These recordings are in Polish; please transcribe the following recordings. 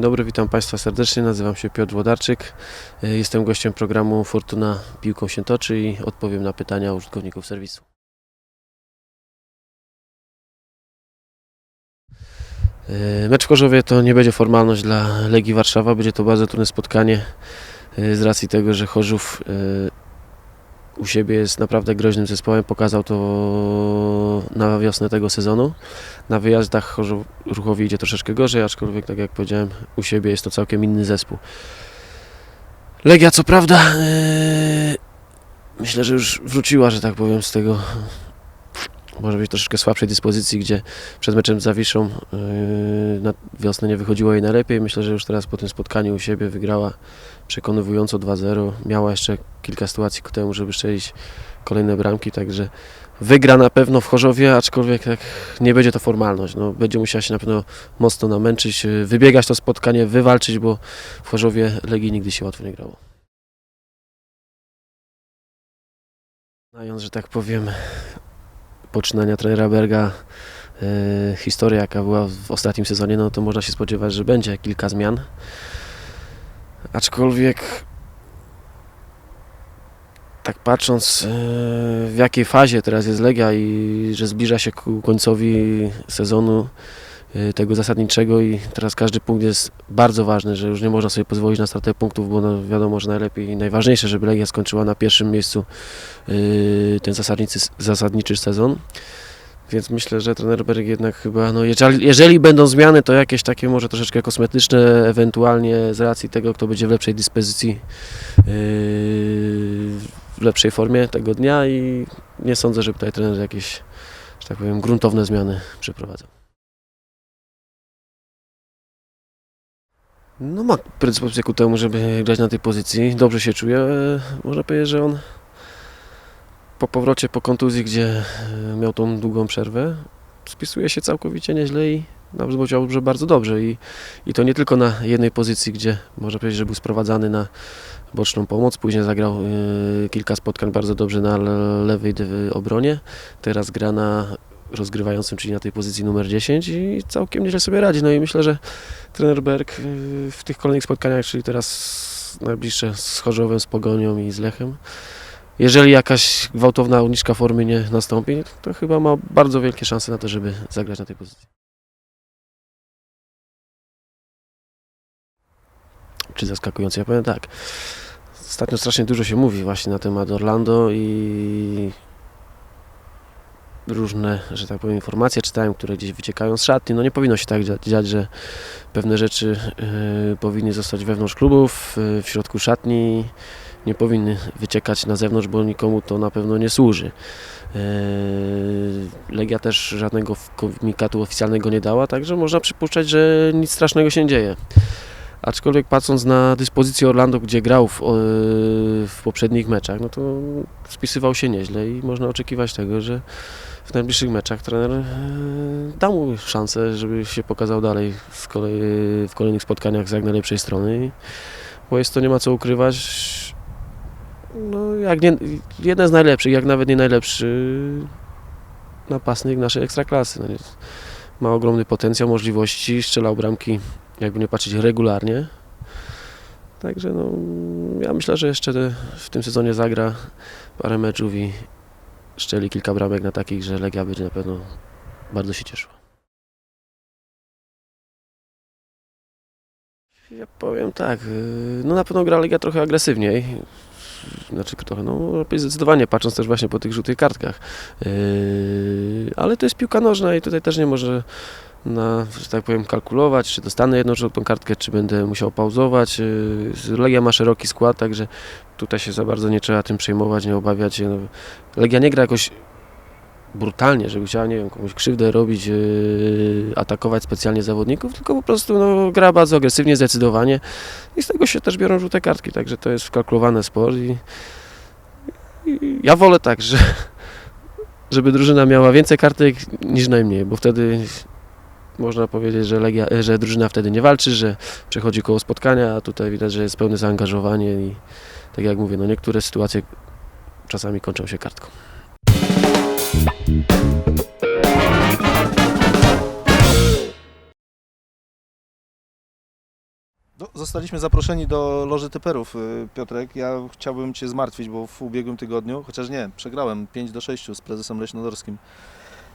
Dzień dobry, witam Państwa serdecznie. Nazywam się Piotr Włodarczyk. Y, Jestem gościem programu Fortuna Piłką się toczy i odpowiem na pytania użytkowników serwisu. Y, Mecz w Chorzowie to nie będzie formalność dla Legii Warszawa. Będzie to bardzo trudne spotkanie y, z racji tego, że Chorzów u siebie jest naprawdę groźnym zespołem. Pokazał to na wiosnę tego sezonu. Na wyjazdach Ruchowi idzie troszeczkę gorzej, aczkolwiek tak jak powiedziałem, u siebie jest to całkiem inny zespół. Legia co prawda yy, myślę, że już wróciła, że tak powiem, z tego może być troszeczkę słabszej dyspozycji, gdzie przed meczem z Zawiszą yy, na wiosnę nie wychodziło jej najlepiej. Myślę, że już teraz po tym spotkaniu u siebie wygrała przekonywująco 2-0. Miała jeszcze kilka sytuacji ku temu, żeby strzelić kolejne bramki, także wygra na pewno w Chorzowie, aczkolwiek tak nie będzie to formalność. No, będzie musiała się na pewno mocno namęczyć, yy, wybiegać to spotkanie, wywalczyć, bo w Chorzowie Legii nigdy się łatwo nie grało. Znając, że tak powiem, poczynania trenera Berga, e, historia jaka była w ostatnim sezonie, no to można się spodziewać, że będzie kilka zmian. Aczkolwiek tak patrząc e, w jakiej fazie teraz jest Legia i że zbliża się ku końcowi sezonu tego zasadniczego i teraz każdy punkt jest bardzo ważny, że już nie można sobie pozwolić na stratę punktów, bo no wiadomo, że najlepiej i najważniejsze, żeby Legia skończyła na pierwszym miejscu yy, ten zasadniczy, zasadniczy sezon. Więc myślę, że trener Berg jednak chyba, no jeżeli, jeżeli będą zmiany, to jakieś takie może troszeczkę kosmetyczne, ewentualnie z racji tego, kto będzie w lepszej dyspozycji, yy, w lepszej formie tego dnia i nie sądzę, żeby tutaj trener jakieś, że tak powiem, gruntowne zmiany przeprowadzał. No ma predyspozycję ku temu, żeby grać na tej pozycji. Dobrze się czuje. E, Można powiedzieć, że on po powrocie po kontuzji, gdzie e, miał tą długą przerwę, spisuje się całkowicie nieźle i nawet powiedziałbym, że bardzo dobrze. I, I to nie tylko na jednej pozycji, gdzie można powiedzieć, że był sprowadzany na boczną pomoc. Później zagrał e, kilka spotkań bardzo dobrze na le- lewej obronie. Teraz gra na rozgrywającym, czyli na tej pozycji numer 10 i całkiem nieźle sobie radzi. No i myślę, że trener Berg y, w tych kolejnych spotkaniach, czyli teraz najbliższe z Chorzowem, z Pogonią i z Lechem, jeżeli jakaś gwałtowna uniczka formy nie nastąpi, to chyba ma bardzo wielkie szanse na to, żeby zagrać na tej pozycji. Czy zaskakująco? Ja powiem tak. Ostatnio strasznie dużo się mówi właśnie na temat Orlando i różne, że tak powiem, informacje czytałem, które gdzieś wyciekają z szatni. No nie powinno się tak dzia- dziać, że pewne rzeczy y, powinny zostać wewnątrz klubów, y, w środku szatni, nie powinny wyciekać na zewnątrz, bo nikomu to na pewno nie służy. Y, Legia też żadnego komunikatu oficjalnego nie dała, także można przypuszczać, że nic strasznego się nie dzieje. Aczkolwiek patrząc na dyspozycję Orlando, gdzie grał w, o, w poprzednich meczach, no to spisywał się nieźle i można oczekiwać tego, że w najbliższych meczach trener e, da mu szansę, żeby się pokazał dalej w, w kolejnych spotkaniach z jak najlepszej strony, bo jest to nie ma co ukrywać. No, jak nie, jeden z najlepszych, jak nawet nie najlepszy napastnik naszej ekstraklasy. No, ma ogromny potencjał, możliwości, strzelał bramki, jakby nie patrzeć, regularnie. Także no, ja myślę, że jeszcze w tym sezonie zagra parę meczów i szczeli kilka bramek na takich, że Legia będzie na pewno bardzo się cieszyła. Ja powiem tak, yy, no na pewno gra Legia trochę agresywniej. Znaczy trochę, no zdecydowanie patrząc też właśnie po tych żółtych kartkach. Yy, ale to jest piłka nożna i tutaj też nie może na, że tak powiem, kalkulować, czy dostanę jedną żółtą kartkę, czy będę musiał pauzować. Yy, Legia ma szeroki skład, także tutaj się za bardzo nie trzeba tym przejmować, nie obawiać się. No, Legia nie gra jakoś brutalnie, żeby chciała, nie wiem, komuś krzywdę robić, yy, atakować specjalnie zawodników, tylko po prostu no, gra bardzo agresywnie, zdecydowanie i z tego się też biorą żółte kartki, także to jest wkalkulowany sport i, i ja wolę tak, że, żeby drużyna miała więcej kartek niż najmniej, bo wtedy można powiedzieć, że, Legia, że drużyna wtedy nie walczy, że przechodzi koło spotkania, a tutaj widać, że jest pełne zaangażowanie i tak jak mówię, no niektóre sytuacje czasami kończą się kartką. Zostaliśmy zaproszeni do Loży Typerów, y, Piotrek. Ja chciałbym Cię zmartwić, bo w ubiegłym tygodniu, chociaż nie, przegrałem 5 do 6 z prezesem Leśnodorskim.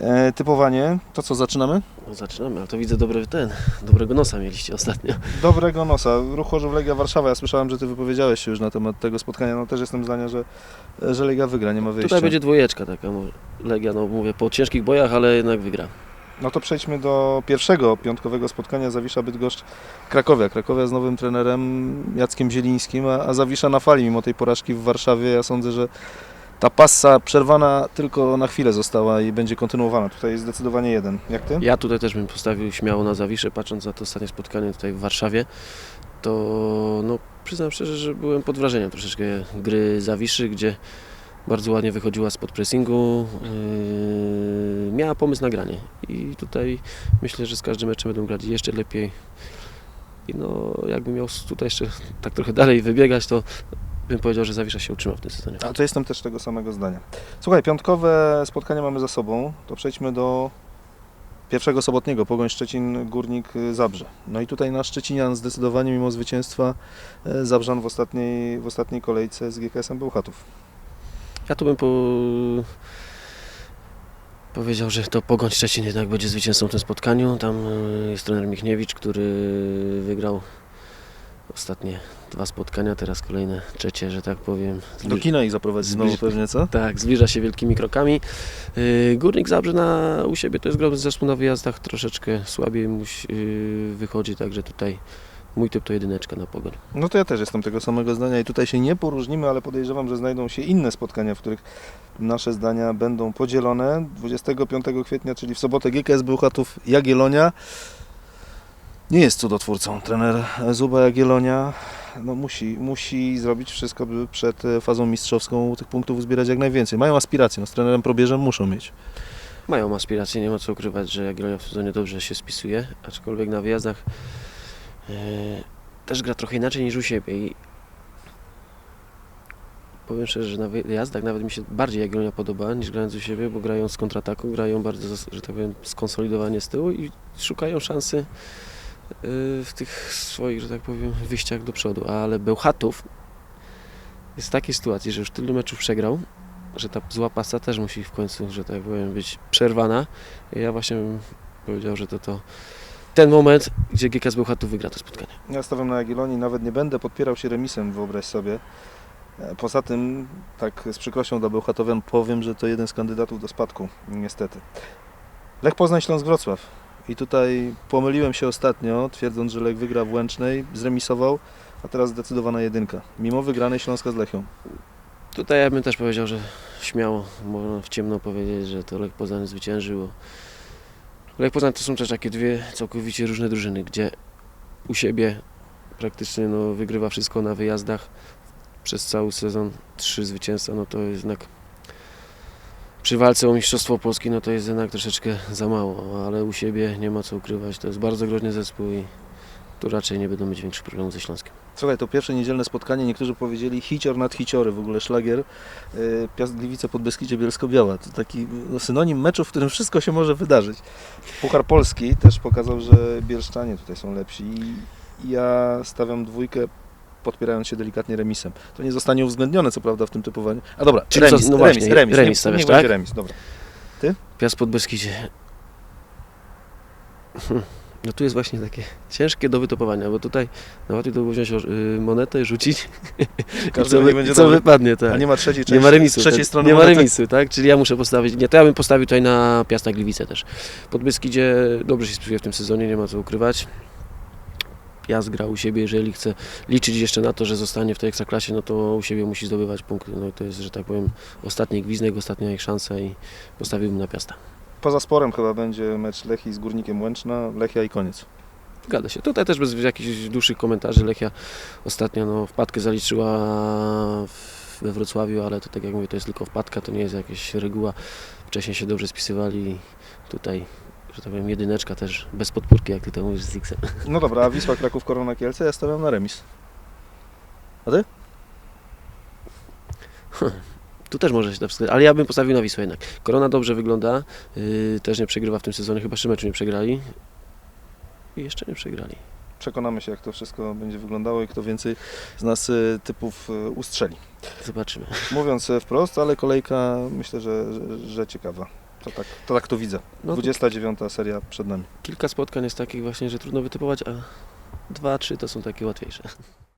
E, typowanie, to co, zaczynamy? No, zaczynamy, ale to widzę dobry ten, dobrego nosa mieliście ostatnio. Dobrego nosa. Ruch Chorzów Legia Warszawa. Ja słyszałem, że Ty wypowiedziałeś się już na temat tego spotkania. No też jestem zdania, że, że Legia wygra, nie ma wyjścia. Tutaj będzie dwójeczka taka, może Legia, no mówię, po ciężkich bojach, ale jednak wygra. No to przejdźmy do pierwszego piątkowego spotkania Zawisza Bydgoszcz Krakowia. Krakowia z nowym trenerem Jackiem Zielińskim, a, a Zawisza na fali mimo tej porażki w Warszawie. Ja sądzę, że ta passa przerwana tylko na chwilę została i będzie kontynuowana. Tutaj jest zdecydowanie jeden. Jak ty? Ja tutaj też bym postawił śmiało na Zawiszę, patrząc na to ostatnie spotkanie tutaj w Warszawie, to no, przyznam szczerze, że byłem pod wrażeniem troszeczkę gry Zawiszy, gdzie bardzo ładnie wychodziła spod pressingu, yy, miała pomysł na granie i tutaj myślę, że z każdym meczem będą grać jeszcze lepiej i no jakbym miał tutaj jeszcze tak trochę dalej wybiegać, to bym powiedział, że Zawisza się utrzyma w tym sezonie. A to jestem też tego samego zdania. Słuchaj, piątkowe spotkania mamy za sobą. To przejdźmy do pierwszego sobotniego. Pogoń Szczecin, Górnik Zabrze. No i tutaj nasz Szczecinian zdecydowanie mimo zwycięstwa e, Zabrzan w ostatniej, w ostatniej kolejce z GKS-em Bełchatów. Ja tu bym po... powiedział, że to Pogoń Szczecin jednak będzie zwycięzcą w tym spotkaniu. Tam e, jest trener Michniewicz, który wygrał ostatnie dwa spotkania, teraz kolejne trzecie, że tak powiem. Do kina ich zaprowadzi znowu Zbliż- pewnie, co? Tak, zbliża się wielkimi krokami. Yy, Górnik Zabrze na, u siebie to jest gromy zespół na wyjazdach, troszeczkę słabiej musi, yy, wychodzi, także tutaj mój typ to jedyneczka na Pogoń. No to ja też jestem tego samego zdania i tutaj się nie poróżnimy, ale podejrzewam, że znajdą się inne spotkania, w których nasze zdania będą podzielone. 25 kwietnia, czyli w sobotę GKS Bełchatów Jagiellonia. Nie jest cudotwórcą. Trener Zuba Jagiellonia no musi, musi zrobić wszystko, by przed fazą mistrzowską tych punktów zbierać jak najwięcej. Mają aspiracje, no z trenerem probierzem muszą mieć. Mają aspiracje, nie ma co ukrywać, że Jagiellonia w sezonie dobrze się spisuje, aczkolwiek na wyjazdach e, też gra trochę inaczej niż u siebie i powiem szczerze, że na wyjazdach nawet mi się bardziej Jagiellonia podoba niż grając u siebie, bo grają z kontrataku, grają bardzo, że tak powiem, skonsolidowanie z tyłu i szukają szansy w tych swoich, że tak powiem, wyjściach do przodu, ale Bełchatów jest w takiej sytuacji, że już tylu meczów przegrał, że ta zła pasa też musi w końcu, że tak powiem, być przerwana. I ja właśnie bym powiedział, że to, to ten moment, gdzie GKS Bełchatów wygra to spotkanie. Ja stawiam na Jagiellonii, nawet nie będę podpierał się remisem, wyobraź sobie. Poza tym, tak z przykrością dla Bełchatowian powiem, że to jeden z kandydatów do spadku, niestety. Lech Poznań, Śląsk Wrocław. I tutaj pomyliłem się ostatnio, twierdząc, że Lech wygra w Łęcznej, zremisował, a teraz zdecydowana jedynka. Mimo wygranej Śląska z Lechią. Tutaj ja bym też powiedział, że śmiało można w ciemno powiedzieć, że to Lech Poznań zwyciężył. Lech Poznań to są też takie dwie całkowicie różne drużyny, gdzie u siebie praktycznie no, wygrywa wszystko na wyjazdach przez cały sezon. Trzy zwycięstwa, no to jednak przy walce o Mistrzostwo Polski, no to jest jednak troszeczkę za mało, ale u siebie nie ma co ukrywać. To jest bardzo groźny zespół i tu raczej nie będą mieć większych problemów ze Śląskiem. Słuchaj, to pierwsze niedzielne spotkanie, niektórzy powiedzieli hicior nad hiciory, w ogóle szlagier. Yy, Piast Gliwice pod Beskidzie Bielsko-Biała. To taki no, synonim meczu, w którym wszystko się może wydarzyć. Puchar Polski też pokazał, że Bielszczanie tutaj są lepsi. I ja stawiam dwójkę, podpierając się delikatnie remisem. To nie zostanie uwzględnione, co prawda, w tym typowaniu. A dobra, Czyli remis, no remis, właśnie, remis, remis nie, będzie tak? remis, dobra. Piast pod Beskidzie. No tu jest właśnie takie ciężkie do wytopowania, bo tutaj no łatwiej to było wziąć y, monetę, rzucić i Każdego co, nie będzie co wypadnie, tak. A nie ma trzeciej części, Nie ma remisu, trzeciej tak, strony nie ma monety. remisu, tak? Czyli ja muszę postawić, nie, to ja bym postawił tutaj na Piasta Gliwice też. Pod Beskidzie dobrze się spisuje w tym sezonie, nie ma co ukrywać. Piast gra u siebie, jeżeli chce liczyć jeszcze na to, że zostanie w tej ekstraklasie, no to u siebie musi zdobywać punkty. No i to jest, że tak powiem, ostatni gwizdek, ostatnia ich szansa i postawiłbym na Piasta. Poza sporem chyba będzie mecz Lechii z Górnikiem Łęczna, Lechia i koniec. Zgadza się. Tutaj też bez jakichś dłuższych komentarzy. Lechia ostatnio no, wpadkę zaliczyła we Wrocławiu, ale to tak jak mówię, to jest tylko wpadka, to nie jest jakaś reguła. Wcześniej się dobrze spisywali. Tutaj, że tak powiem, jedyneczka też bez podpórki, jak ty to mówisz z X-em. No dobra, a Wisła Kraków Korona Kielce, ja stawiam na remis. Tu też może się to wskazać, ale ja bym postawił na Wisłę jednak. Korona dobrze wygląda, yy, też nie przegrywa w tym sezonie, chyba trzy mecze nie przegrali. I jeszcze nie przegrali. Przekonamy się, jak to wszystko będzie wyglądało i kto więcej z nas y, typów y, ustrzeli. Zobaczymy. Mówiąc y, wprost, ale kolejka myślę, że, że, że ciekawa. To tak, to tak to widzę. No, 29 seria przed nami. kilka spotkań jest takich właśnie, że trudno wytypować, a dwa, trzy to są takie łatwiejsze.